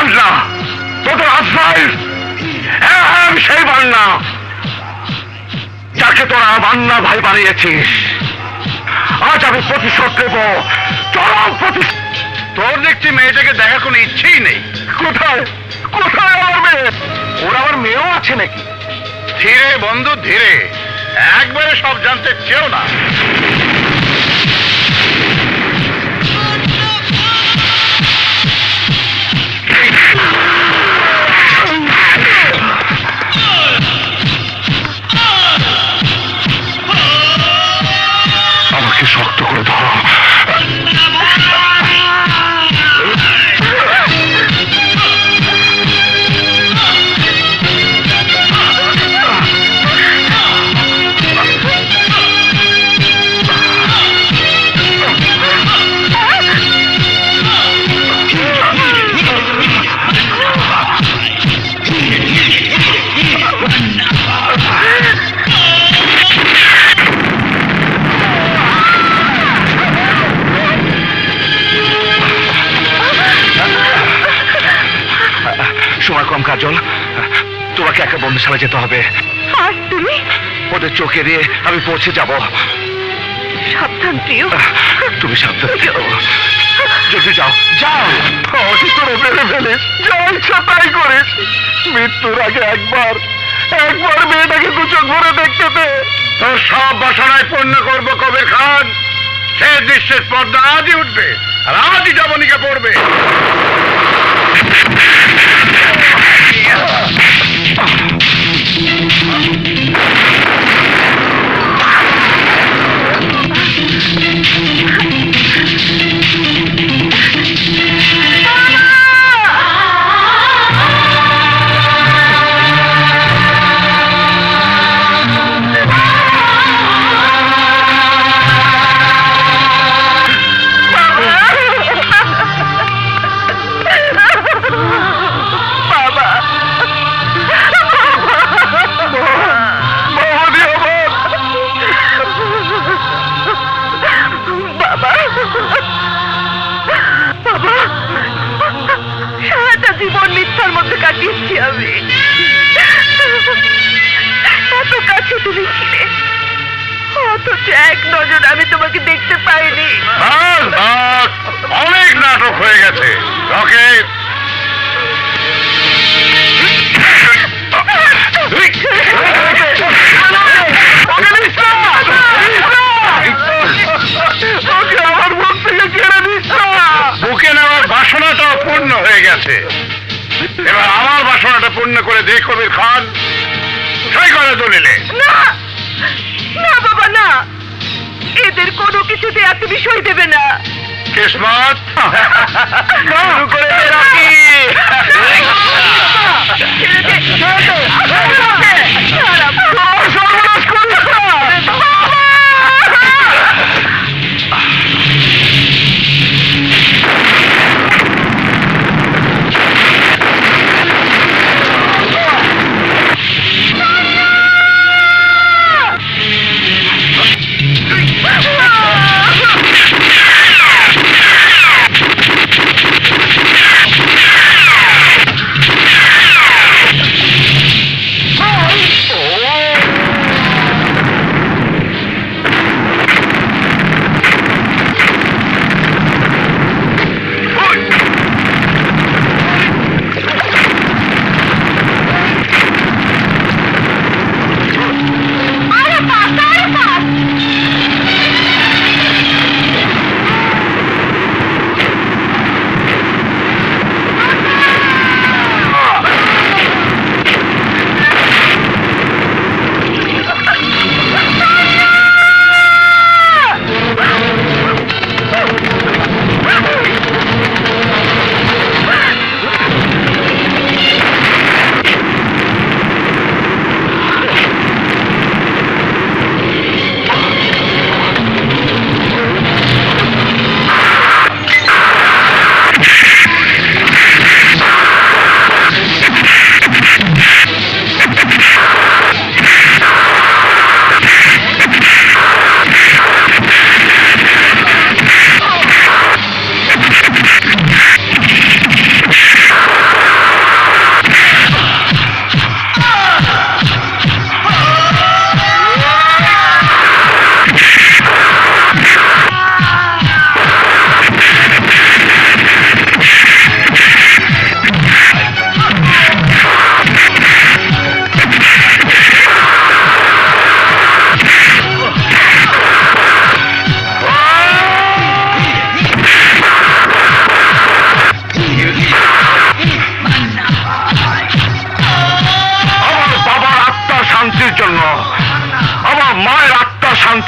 বান্না তোদের আশ্রয় হ্যাঁ সেই বান্না যাকে তোরা বান্না ভাই বানিয়েছিস। আজ আমি প্রতিশোধ নেব, চরম প্রতিশোধ তোর দেখছি মেয়েটাকে দেখার কোনো ইচ্ছেই নেই। কোথায়? কোথায় আমার মেয়ে? ওর আমার মেয়েও আছে নাকি? ধীরে বন্ধু, ধীরে। একবারে সব জানতে চেও না। শক্ত করে ধরো বন্ধুশালা যেতে হবে। আর তুমি? ওদের চোখে দিয়ে আমি পৌঁছে যাব। সাবধান প্রিয়। তুমি সাবধান। যদি যাও যাও। অতি করে মেরে ফেলিস? যা ইচ্ছা তাই করিস। মৃত্যুর আগে একবার একবার মেয়েটাকে দু চোখ ভরে দেখতে দে। তোর সব বাসনায় পূর্ণ করব কবির খান। সে দৃশ্যের পর্দা আজই উঠবে আর আজই জবনিকে পড়বে। আমি। এত কাছে তুমি ছিলে। অথচ এক নজর আমি তোমাকে দেখতে পাইনি। অনেক নাটক হয়ে গেছে। ওকে আমার মুখ থেকে কেড়ে দিচ্ছ বুকে নেওয়ার বাসনাটা পূর্ণ হয়ে গেছে। এবার আমার বাসনাটা পূর্ণ করে দে কবির খান সই করে দলিলে না না বাবা না এদের কোনো কিছুতে আর তুমি সই দেবে না কিসমত শুরু করে দে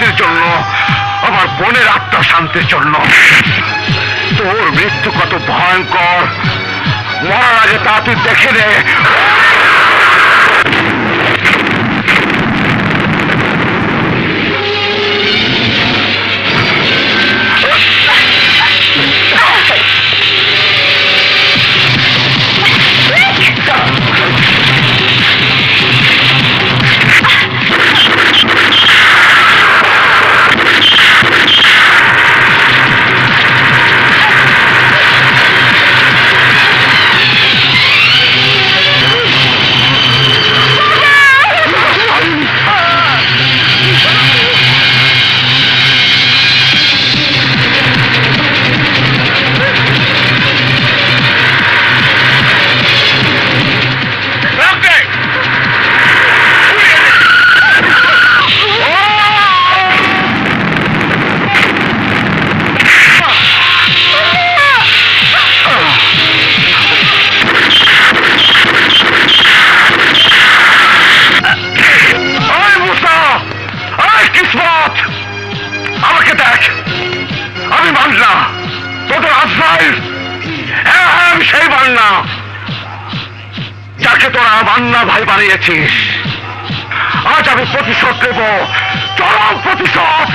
শান্তির জন্য, আমার বোনের আত্মা শান্তির জন্য। তোর মৃত্যু কত ভয়ঙ্কর। মরার আগে তা তুই দেখে নে। যাকে তোরা বান্না ভাই বানিয়েছিস। আজ আমি প্রতিশোধ দেব চরম প্রতিশোধ!